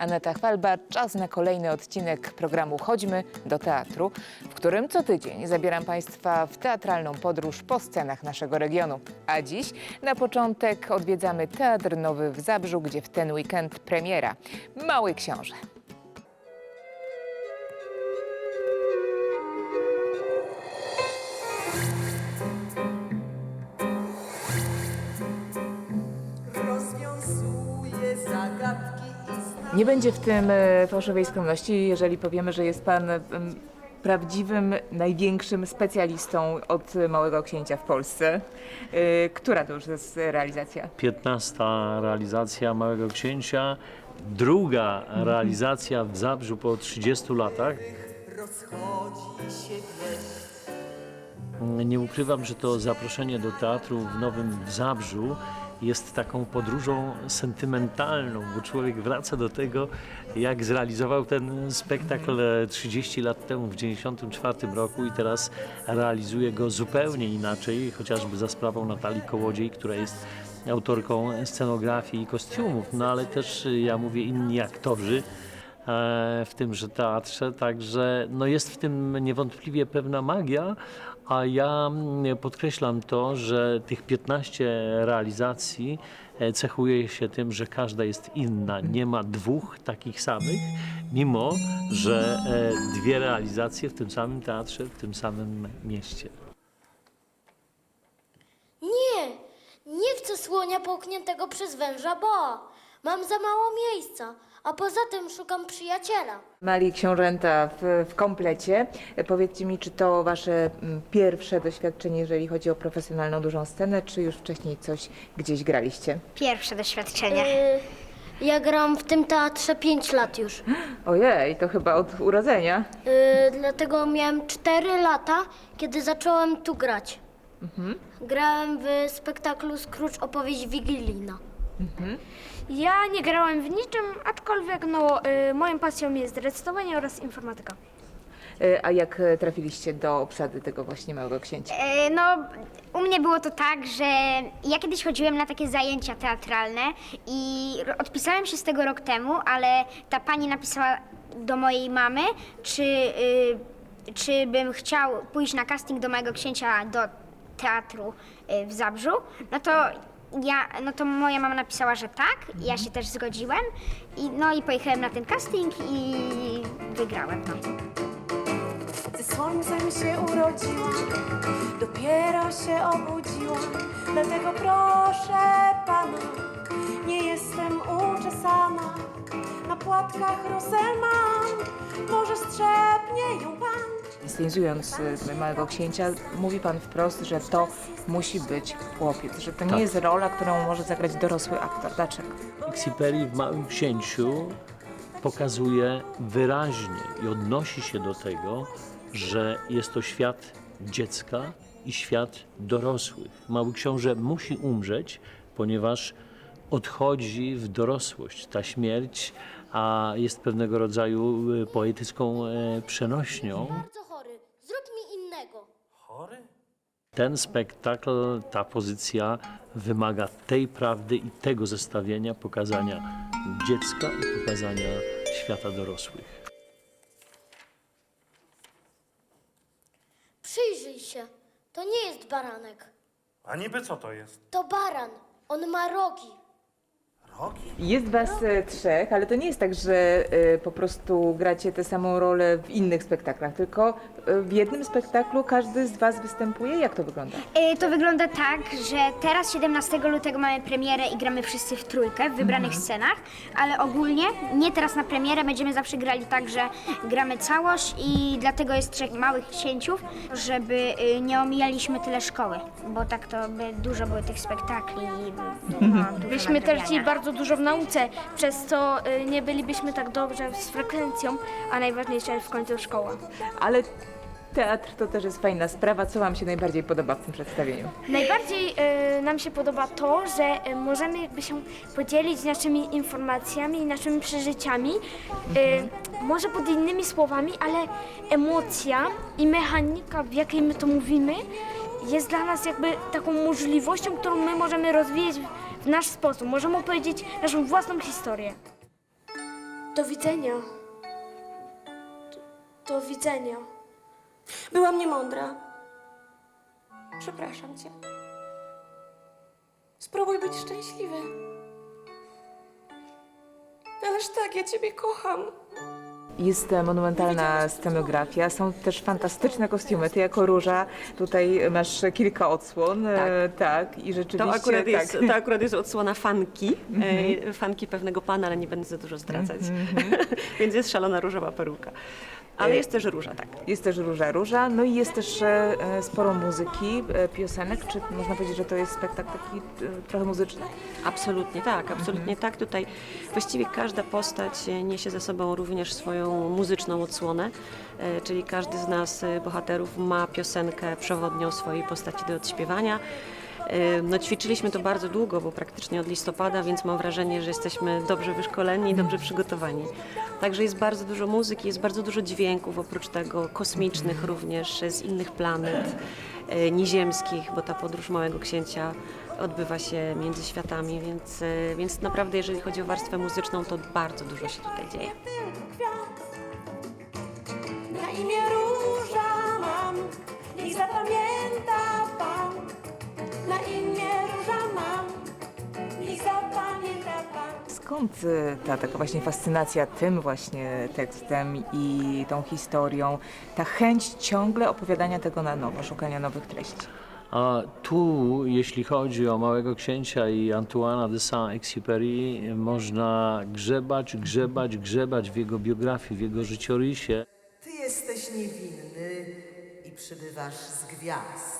Aneta Chwalba. Czas na kolejny odcinek programu Chodźmy do teatru, w którym co tydzień zabieram Państwa w teatralną podróż po scenach naszego regionu. A dziś na początek odwiedzamy Teatr Nowy w Zabrzu, gdzie w ten weekend premiera Mały Książę. Nie będzie w tym e, fałszywej skromności, jeżeli powiemy, że jest Pan prawdziwym, największym specjalistą od Małego Księcia w Polsce. E, Która to już jest realizacja? 15 realizacja Małego Księcia, druga realizacja w Zabrzu po 30 latach. Nie ukrywam, że to zaproszenie do teatru w Nowym Zabrzu jest taką podróżą sentymentalną, bo człowiek wraca do tego, jak zrealizował ten spektakl 30 lat temu, w 1994 roku i teraz realizuje go zupełnie inaczej, chociażby za sprawą Natalii Kołodziej, która jest autorką scenografii i kostiumów, no ale też ja mówię inni aktorzy e, w tymże teatrze, także no jest w tym niewątpliwie pewna magia, a ja mm, podkreślam to, że tych 15 realizacji e, cechuje się tym, że każda jest inna. Nie ma dwóch takich samych, mimo że e, dwie realizacje w tym samym teatrze, w tym samym mieście. Nie, nie chcę słonia połkniętego przez węża, bo mam za mało miejsca, a poza tym szukam przyjaciela. Mali książęta w, w komplecie. Powiedzcie mi, czy to Wasze mm, pierwsze doświadczenie, jeżeli chodzi o profesjonalną dużą scenę, czy już wcześniej coś gdzieś graliście? Pierwsze doświadczenie. Y, ja gram w tym teatrze 5 lat już. Ojej, to chyba od urodzenia. Y, dlatego miałem 4 lata, kiedy zacząłem tu grać. Grałem w spektaklu Scrooge opowieść wigilijna. Ja nie grałem w niczym, aczkolwiek no, y, moją pasją jest recytowanie oraz informatyka. E, A jak e, trafiliście do obsady tego właśnie Małego Księcia? E, No, u mnie było to tak, że ja kiedyś chodziłem na takie zajęcia teatralne i ro- odpisałem się z tego rok temu, ale ta pani napisała do mojej mamy, czy, y, czy bym chciał pójść na casting do mojego księcia do teatru y, w Zabrzu. No to ja, no to moja mama napisała, że tak, ja się też zgodziłem. I, no i pojechałem na ten casting i wygrałem. No. Ze słońcem się urodziłam, dopiero się obudziłam. Dlatego proszę pana, nie jestem uczesana. Na płatkach rosę mam, może strzepnie ją Inscenizując e, Małego Księcia, mówi Pan wprost, że to musi być chłopiec, że to nie Tak. jest rola, którą może zagrać dorosły aktor. Dlaczego? Xiperi w Małym Księciu pokazuje wyraźnie i odnosi się do tego, że jest to świat dziecka i świat dorosłych. Mały Książę musi umrzeć, ponieważ odchodzi w dorosłość. Ta śmierć a jest pewnego rodzaju e, poetycką e, przenośnią. Bardzo chory, zrób mi innego. Ten spektakl, ta pozycja wymaga tej prawdy i tego zestawienia, pokazania dziecka i pokazania świata dorosłych. Przyjrzyj się, to nie jest baranek. A niby co to jest? To baran, on ma rogi. Jest Was e, trzech, ale to nie jest tak, że e, po prostu gracie tę samą rolę w innych spektaklach, tylko e, w jednym spektaklu każdy z Was występuje. Jak to wygląda? Y, To wygląda tak, że teraz 17 lutego mamy premierę i gramy wszyscy w trójkę w wybranych scenach, ale ogólnie nie teraz na premierę, będziemy zawsze grali tak, że gramy całość i dlatego jest trzech małych księciów, żeby y, nie omijaliśmy tyle szkoły, bo tak to by dużo było tych spektakli i no, dużo Byliśmy też nadrabiania. bardzo dużo w nauce, przez co y, nie bylibyśmy tak dobrze z frekwencją, a najważniejsza jest w końcu szkoła. Ale teatr to też jest fajna sprawa. Co Wam się najbardziej podoba w tym przedstawieniu? Najbardziej y, nam się podoba to, że y, możemy by się podzielić naszymi informacjami i naszymi przeżyciami, y, może pod innymi słowami, ale emocja i mechanika, w jakiej my to mówimy, jest dla nas jakby taką możliwością, którą my możemy rozwijać w- w nasz sposób. Możemy opowiedzieć naszą własną historię. Do widzenia. Do, do widzenia. Byłam niemądra. Przepraszam cię. Spróbuj być szczęśliwy. Ależ tak, ja ciebie kocham. Jest monumentalna scenografia, są też fantastyczne kostiumy. Ty jako Róża tutaj masz kilka odsłon, e, tak, i rzeczywiście To akurat, jest, tak. Mhm. to akurat jest odsłona fanki, e, fanki pewnego pana, ale nie będę za dużo zdradzać. Więc jest szalona różowa peruka. Ale jest też róża, tak. Jest też Róża Róża, no i jest też e, e, sporo muzyki, e, piosenek. Czy można powiedzieć, że to jest spektakl taki e, trochę muzyczny? Absolutnie tak, absolutnie tak. Tutaj właściwie każda postać e, niesie ze sobą również swoją muzyczną odsłonę, e, czyli każdy z nas, e, bohaterów, ma piosenkę przewodnią swojej postaci do odśpiewania. No, ćwiczyliśmy to bardzo długo, bo praktycznie od listopada, więc mam wrażenie, że jesteśmy dobrze wyszkoleni i dobrze przygotowani. Także jest bardzo dużo muzyki, jest bardzo dużo dźwięków, oprócz tego kosmicznych również, z innych planet, e, nieziemskich, bo ta podróż Małego Księcia odbywa się między światami, więc, e, więc naprawdę jeżeli chodzi o warstwę muzyczną, to bardzo dużo się tutaj dzieje. Na imię Róża mam, niech zapamięta Pan. Na imię Róża mam, niech zapamięta Pan. Skąd e, ta taka właśnie fascynacja tym właśnie tekstem i tą historią, ta chęć ciągle opowiadania tego na nowo, szukania nowych treści? A tu, jeśli chodzi o Małego Księcia i Antoana de Saint-Exupéry, można grzebać, grzebać, grzebać w jego biografii, w jego życiorysie. Ty jesteś niewinny i przybywasz z gwiazd.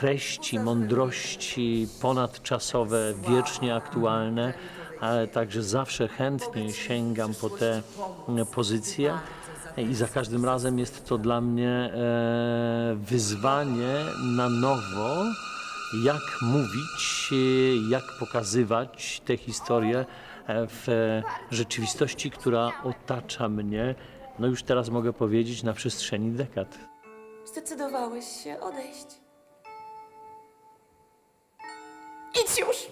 Treści, mądrości ponadczasowe, wiecznie aktualne, ale także zawsze chętnie sięgam po te e, pozycje i za każdym razem jest to dla mnie e, wyzwanie na nowo, jak mówić, jak pokazywać te historie e, w rzeczywistości, która otacza mnie, no już teraz mogę powiedzieć, na przestrzeni dekad. Zdecydowałeś się odejść. Idź już!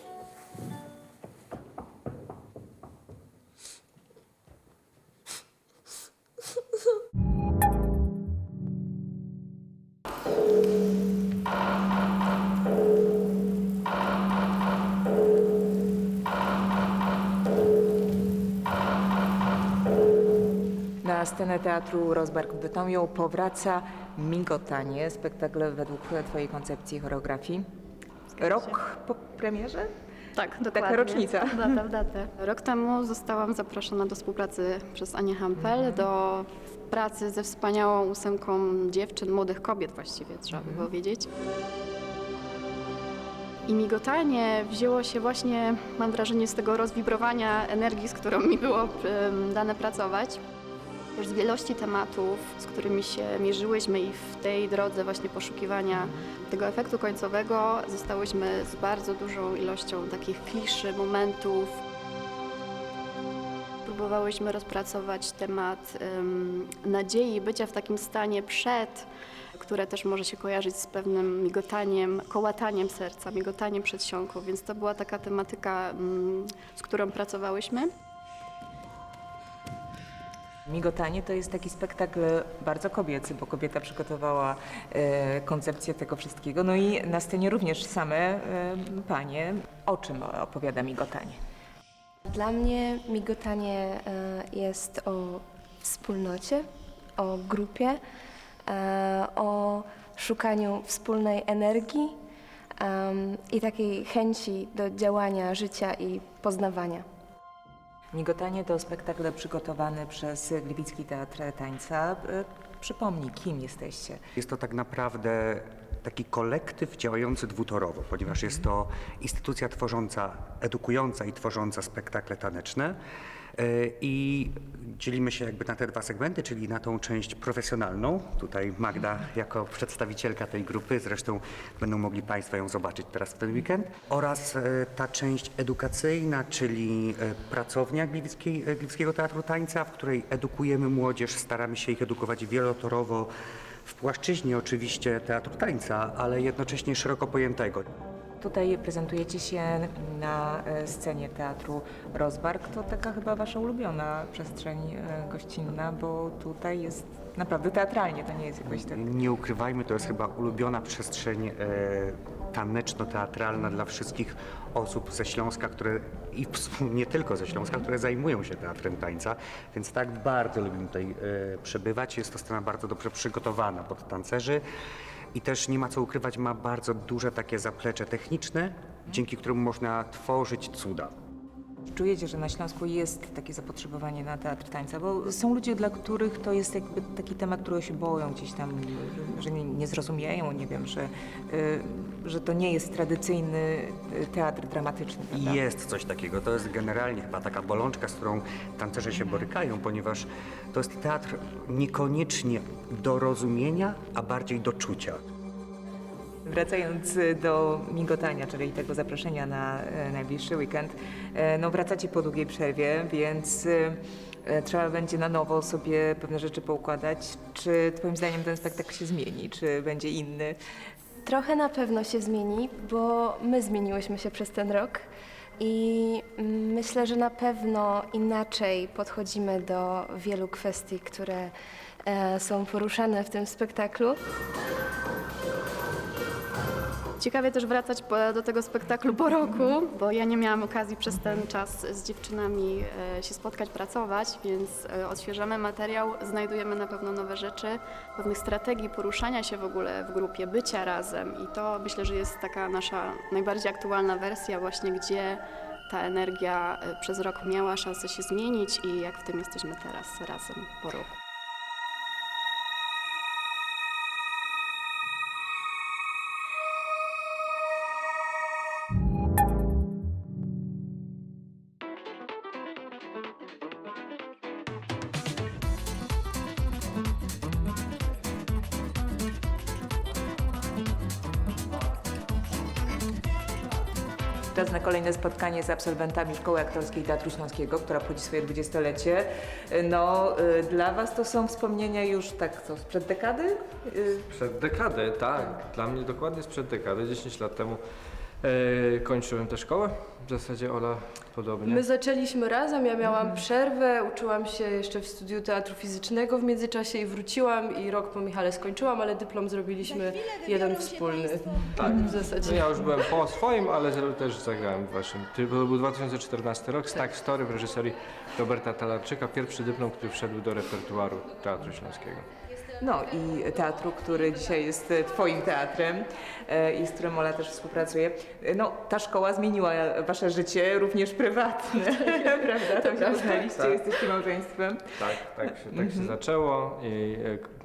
Na scenę teatru Rozberg w Bytomiu powraca Migotanie, spektakl według Twojej koncepcji choreografii. Rok po premierze? Tak, dokładnie. rocznica. Data w datę. Rok temu zostałam zaproszona do współpracy przez Anię Hampel, do pracy ze wspaniałą ósemką dziewczyn, młodych kobiet właściwie, trzeba by powiedzieć. I migotanie wzięło się właśnie, mam wrażenie, z tego rozwibrowania energii, z którą mi było em, dane pracować. Z wielości tematów, z którymi się mierzyłyśmy i w tej drodze właśnie poszukiwania tego efektu końcowego zostałyśmy z bardzo dużą ilością takich kliszy, momentów. Próbowałyśmy rozpracować temat em, nadziei, bycia w takim stanie przed, które też może się kojarzyć z pewnym migotaniem, kołataniem serca, migotaniem przedsionków, więc to była taka tematyka, mm, z którą pracowałyśmy. Migotanie to jest taki spektakl bardzo kobiecy, bo kobieta przygotowała e, koncepcję tego wszystkiego. No i na scenie również same e, panie. O czym opowiada Migotanie? Dla mnie migotanie e, jest o wspólnocie, o grupie, e, o szukaniu wspólnej energii em, i takiej chęci do działania, życia i poznawania. Migotanie to spektakl przygotowany przez Gliwicki Teatr Tańca. E, Przypomnij, kim jesteście? Jest to tak naprawdę taki kolektyw działający dwutorowo, ponieważ jest to instytucja tworząca, edukująca i tworząca spektakle taneczne. Yy, I dzielimy się jakby na te dwa segmenty, czyli na tą część profesjonalną. Tutaj Magda jako przedstawicielka tej grupy, zresztą będą mogli Państwo ją zobaczyć teraz w ten weekend. Oraz e, ta część edukacyjna, czyli e, pracownia Gliwickiej, e, Gliwickiego Teatru Tańca, w której edukujemy młodzież, staramy się ich edukować wielotorowo w płaszczyźnie oczywiście teatru tańca, ale jednocześnie szeroko pojętego. Tutaj prezentujecie się na e, scenie Teatru Rozbark. To taka chyba wasza ulubiona przestrzeń e, gościnna, bo tutaj jest naprawdę teatralnie, to nie jest jakoś tak... Nie ukrywajmy, to jest chyba ulubiona przestrzeń e, taneczno-teatralna dla wszystkich osób ze Śląska, które i nie tylko ze Śląska, które zajmują się teatrem tańca, więc tak bardzo lubimy tutaj przebywać. Jest to scena bardzo dobrze przygotowana pod tancerzy i też nie ma co ukrywać, ma bardzo duże takie zaplecze techniczne, dzięki któremu można tworzyć cuda. Czujecie, że na Śląsku jest takie zapotrzebowanie na teatr tańca, bo są ludzie, dla których to jest jakby taki temat, którego się boją gdzieś tam, że nie, nie zrozumieją, nie wiem, że, y, że to nie jest tradycyjny y, teatr dramatyczny. Prawda? Jest coś takiego. To jest generalnie chyba taka bolączka, z którą tancerze się borykają, ponieważ to jest teatr niekoniecznie do rozumienia, a bardziej do czucia. Wracając y, do migotania, czyli tego zaproszenia na e, najbliższy weekend, e, no wracacie po długiej przerwie, więc e, trzeba będzie na nowo sobie pewne rzeczy poukładać. Czy twoim zdaniem ten spektakl się zmieni, czy będzie inny? Trochę na pewno się zmieni, bo my zmieniłyśmy się przez ten rok i mm, myślę, że na pewno inaczej podchodzimy do wielu kwestii, które e, są poruszane w tym spektaklu. Ciekawie też wracać do tego spektaklu po roku, bo ja nie miałam okazji przez ten czas z dziewczynami e, się spotkać, pracować, więc e, odświeżamy materiał, znajdujemy na pewno nowe rzeczy, pewnych strategii poruszania się w ogóle w grupie, bycia razem i to myślę, że jest taka nasza najbardziej aktualna wersja właśnie, gdzie ta energia e, przez rok miała szansę się zmienić i jak w tym jesteśmy teraz razem po roku. Czas na kolejne spotkanie z absolwentami Szkoły Aktorskiej Teatru Śląskiego, która obchodzi swoje dwudziestolecie. No, y, dla Was to są wspomnienia już tak co, sprzed dekady? Y, Przed dekadę, tak. Dla mnie dokładnie sprzed dekady, 10 lat temu e, kończyłem tę szkołę. W zasadzie Ola podobnie. My zaczęliśmy razem, ja miałam przerwę, uczyłam się jeszcze w studiu teatru fizycznego w międzyczasie i wróciłam i rok po Michale skończyłam, ale dyplom zrobiliśmy jeden wspólny. Tak. W zasadzie. No ja już byłem po swoim, ale też zagrałem w waszym. To był 2014 rok, Stack Story w reżyserii Roberta Talarczyka. Pierwszy dyplom, który wszedł do repertuaru Teatru Śląskiego. No i teatru, który dzisiaj jest e, Twoim teatrem e, i z którym Ola też współpracuje. E, No, ta szkoła zmieniła Wasze życie, również prywatne, prawda? Tam się poznaliście, Tak. jesteście małżeństwem. Tak, tak się, tak się zaczęło i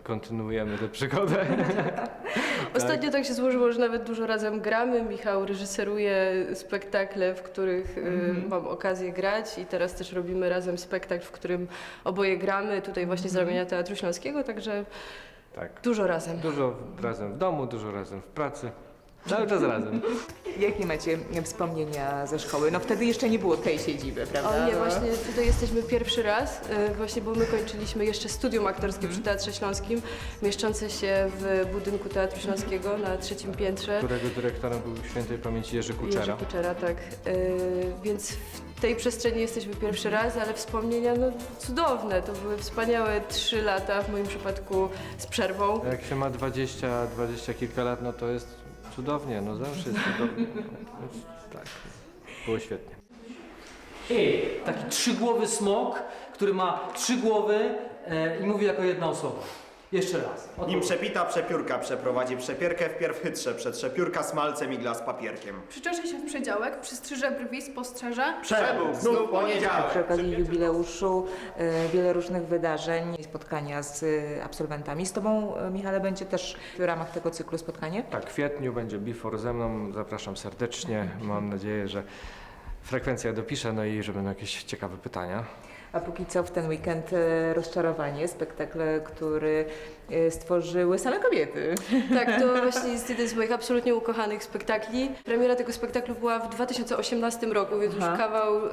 kontynuujemy tę przygodę. Ostatnio tak się złożyło, że nawet dużo razem gramy. Michał reżyseruje spektakle, w których y, mam okazję grać i teraz też robimy razem spektakl, w którym oboje gramy, tutaj właśnie z ramienia Teatru Śląskiego, także Tak. dużo razem. Dużo razem w domu, dużo razem w pracy. Cały czas razem. Jakie macie wspomnienia ze szkoły? No wtedy jeszcze nie było tej siedziby, prawda? O nie, właśnie tutaj jesteśmy pierwszy raz, y, właśnie bo my kończyliśmy jeszcze studium aktorskie przy Teatrze Śląskim, mieszczące się w budynku Teatru Śląskiego na trzecim piętrze. którego dyrektorem był świętej pamięci Jerzy Kuczera. Jerzy Kuczera, tak. Y, więc w tej przestrzeni jesteśmy pierwszy raz, ale wspomnienia no, cudowne. To były wspaniałe trzy lata, w moim przypadku z przerwą. Jak się ma 20, 20 kilka lat, no to jest cudownie, no zawsze jest cudownie. No, tak, było świetnie. I taki trzygłowy smok, który ma trzy głowy e, i mówi jako jedna osoba. Jeszcze raz. Nim przepita przepiórka przeprowadzi przepierkę, wpierw chytrze przetrzepiórka smalcem igla z papierkiem. Przyczeszy się w przedziałek, przystrzyże brwi, spostrzeże. Przebóg, znów poniedziałek. Przy okazji jubileuszu e, wiele różnych wydarzeń, spotkania z e, absolwentami. Z Tobą, e, Michale, będzie też w ramach tego cyklu spotkanie? Tak, w kwietniu będzie Before ze mną, zapraszam serdecznie. Mam nadzieję, że frekwencja dopisze, no i że będą jakieś ciekawe pytania. A póki co w ten weekend e, rozczarowanie, spektakl, który e, stworzyły same kobiety. Tak, to właśnie jest jeden z moich absolutnie ukochanych spektakli. Premiera tego spektaklu była w 2018 roku, więc Aha. już kawał y,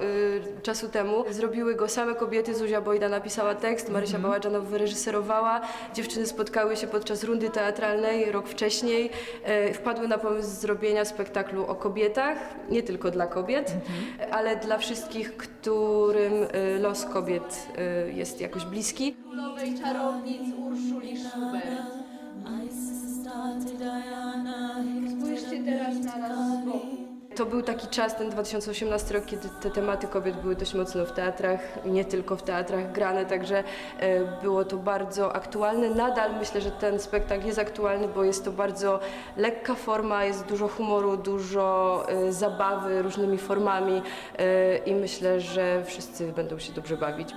czasu temu. Zrobiły go same kobiety, Zuzia Bojda napisała tekst, Marysia Mhm. Baładżanow wyreżyserowała. Dziewczyny spotkały się podczas rundy teatralnej rok wcześniej. E, wpadły na pomysł zrobienia spektaklu o kobietach, nie tylko dla kobiet, Mhm. ale dla wszystkich, którym y, los kobiet y, jest jakoś bliski. Królowej czarownic Urszuli Schubert. Spójrzcie teraz na nas z boku. To był taki czas, ten 2018 rok, kiedy te tematy kobiet były dość mocno w teatrach, nie tylko w teatrach grane, także e, było to bardzo aktualne. Nadal myślę, że ten spektakl jest aktualny, bo jest to bardzo lekka forma, jest dużo humoru, dużo e, zabawy różnymi formami e, i myślę, że wszyscy będą się dobrze bawić.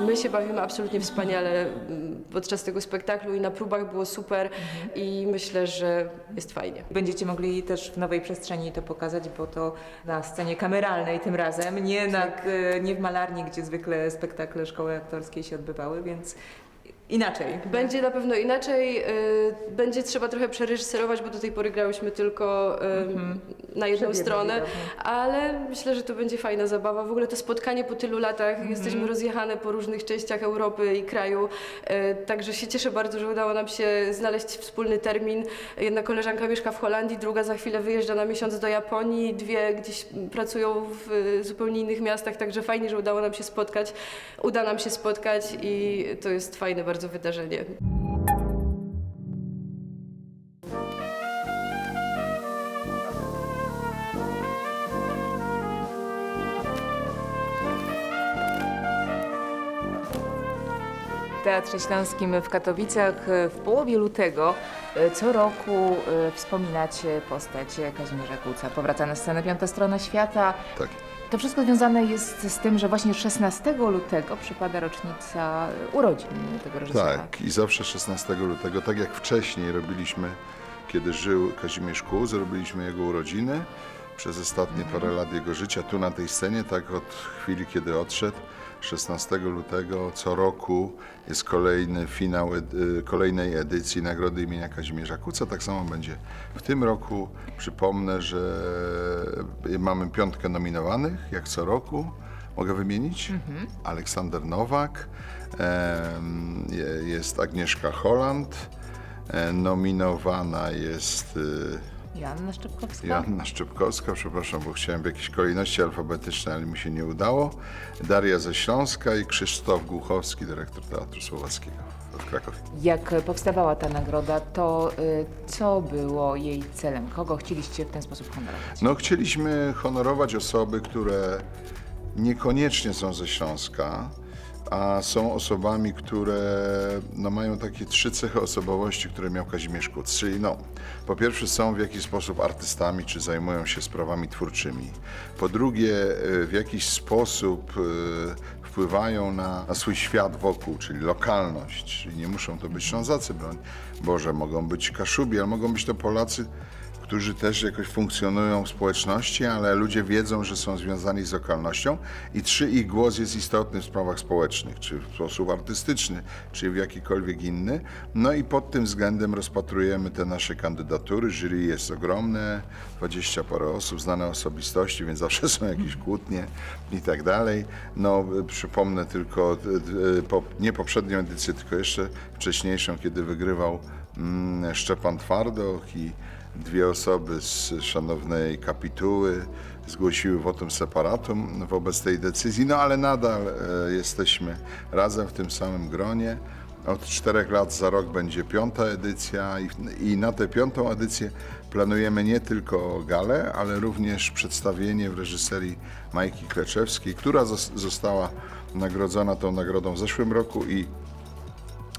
My się bawimy absolutnie wspaniale mm, podczas tego spektaklu i na próbach było super i myślę, że jest fajnie. Będziecie mogli też w nowej przestrzeni to pokazać, bo to na scenie kameralnej tym razem, nie, na, e, nie w malarni, gdzie zwykle spektakle szkoły aktorskiej się odbywały, więc inaczej. Będzie na pewno inaczej, y, będzie trzeba trochę przereżyserować, bo do tej pory grałyśmy tylko y, na jedną stronę, ale myślę, że to będzie fajna zabawa. W ogóle to spotkanie po tylu latach, jesteśmy rozjechane po różnych częściach Europy i kraju, y, także się cieszę bardzo, że udało nam się znaleźć wspólny termin. Jedna koleżanka mieszka w Holandii, druga za chwilę wyjeżdża na miesiąc do Japonii, dwie gdzieś pracują w y, zupełnie innych miastach, także fajnie, że udało nam się spotkać. Uda nam się spotkać i to jest fajne bardzo wydarzenie. W Teatrze Śląskim w Katowicach e, w połowie lutego e, co roku e, wspominacie postać Kazimierza Kuca. Powraca na scenę Piąta Strona Świata. Tak. To wszystko związane jest z tym, że właśnie 16 lutego przypada rocznica urodzin tego reżysera. Tak, i zawsze 16 lutego, tak jak wcześniej robiliśmy, kiedy żył Kazimierz Kłus, robiliśmy jego urodziny przez ostatnie parę lat jego życia tu na tej scenie, tak od chwili, kiedy odszedł. 16 lutego co roku jest kolejny finał edy- kolejnej edycji Nagrody imienia Kazimierza Kuca. Tak samo będzie w tym roku. Przypomnę, że mamy piątkę nominowanych, jak co roku. Mogę wymienić? Aleksander Nowak, jest Agnieszka Holland, e, nominowana jest y, Joanna Szczepkowska. Joanna Szczepkowska, przepraszam, bo chciałem w jakiejś kolejności alfabetycznej, ale mi się nie udało. Daria ze Śląska i Krzysztof Głuchowski, dyrektor Teatru Słowackiego w Krakowie. Jak powstawała ta nagroda, to y, co było jej celem? Kogo chcieliście w ten sposób honorować? No, chcieliśmy honorować osoby, które niekoniecznie są ze Śląska, a są osobami, które no, mają takie trzy cechy osobowości, które miał Kazimierz Kuc. Czyli no, po pierwsze są w jakiś sposób artystami, czy zajmują się sprawami twórczymi. Po drugie, y, w jakiś sposób y, wpływają na, na swój świat wokół, czyli lokalność. Czyli nie muszą to być Ślązacy, broń Boże, mogą być Kaszubi, ale mogą być to Polacy, którzy też jakoś funkcjonują w społeczności, ale ludzie wiedzą, że są związani z lokalnością i czy ich głos jest istotny w sprawach społecznych, czy w sposób artystyczny, czy w jakikolwiek inny. No i pod tym względem rozpatrujemy te nasze kandydatury. Jury jest ogromne, dwadzieścia parę osób, znane osobistości, więc zawsze są jakieś kłótnie i tak dalej. No przypomnę tylko, y, po, nie poprzednią edycję, tylko jeszcze wcześniejszą, kiedy wygrywał Szczepan Twardoch i Dwie osoby z szanownej kapituły zgłosiły wotum separatum wobec tej decyzji, no ale nadal e, jesteśmy razem w tym samym gronie. Od czterech lat za rok będzie piąta edycja i, na tę piątą edycję planujemy nie tylko galę, ale również przedstawienie w reżyserii Majki Kleczewskiej, która zos- została nagrodzona tą nagrodą w zeszłym roku i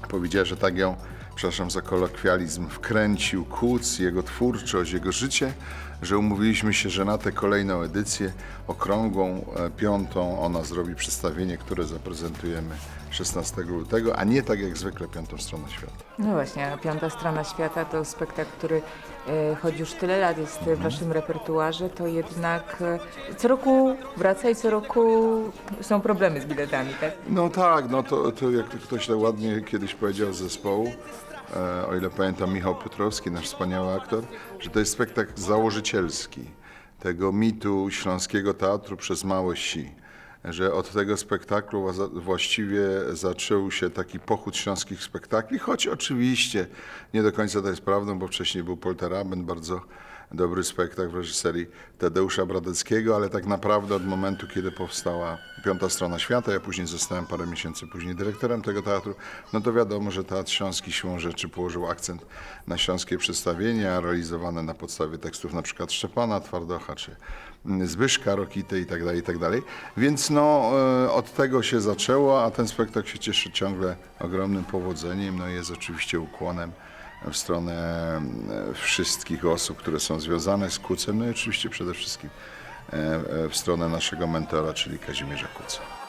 powiedziała, że tak ją przepraszam za kolokwializm, wkręcił Kuc, jego twórczość, jego życie, że umówiliśmy się, że na tę kolejną edycję, okrągłą, e, piątą, ona zrobi przedstawienie, które zaprezentujemy 16 lutego, a nie tak jak zwykle piątą stronę świata. No właśnie, a Piąta Strona Świata to spektakl, który e, choć już tyle lat jest w waszym repertuarze, to jednak e, co roku wraca i co roku są problemy z biletami, tak? No tak, no to, to jak ktoś tak ładnie kiedyś powiedział z zespołu, e, o ile pamiętam Michał Piotrowski, nasz wspaniały aktor, że to jest spektakl założycielski tego mitu śląskiego teatru przez małe si. Że od tego spektaklu właściwie zaczął się taki pochód śląskich spektakli, choć oczywiście nie do końca to jest prawdą, bo wcześniej był Polterabend, bardzo dobry spektakl w reżyserii Tadeusza Bradeckiego, ale tak naprawdę od momentu, kiedy powstała Piąta Strona Świata, ja później zostałem parę miesięcy później dyrektorem tego teatru, no to wiadomo, że Teatr Śląski siłą rzeczy położył akcent na śląskie przedstawienia realizowane na podstawie tekstów na przykład Szczepana Twardocha czy Zbyszka Rokity i tak dalej, i tak. Więc no e, od tego się zaczęło, a ten spektakl się cieszy ciągle ogromnym powodzeniem, no jest oczywiście ukłonem w stronę e, wszystkich osób, które są związane z Kucem, no i oczywiście przede wszystkim e, e, w stronę naszego mentora, czyli Kazimierza Kuca.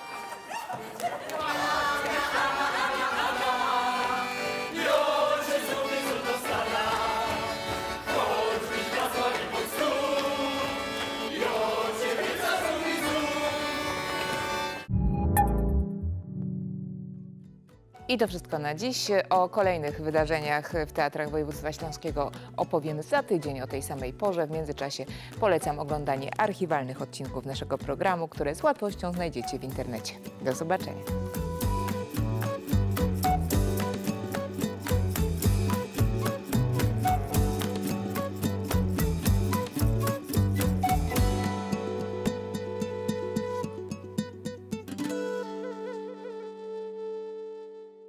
I to wszystko na dziś. O kolejnych wydarzeniach w Teatrach Województwa Śląskiego opowiem za tydzień o tej samej porze. W międzyczasie polecam oglądanie archiwalnych odcinków naszego programu, które z łatwością znajdziecie w internecie. Do zobaczenia.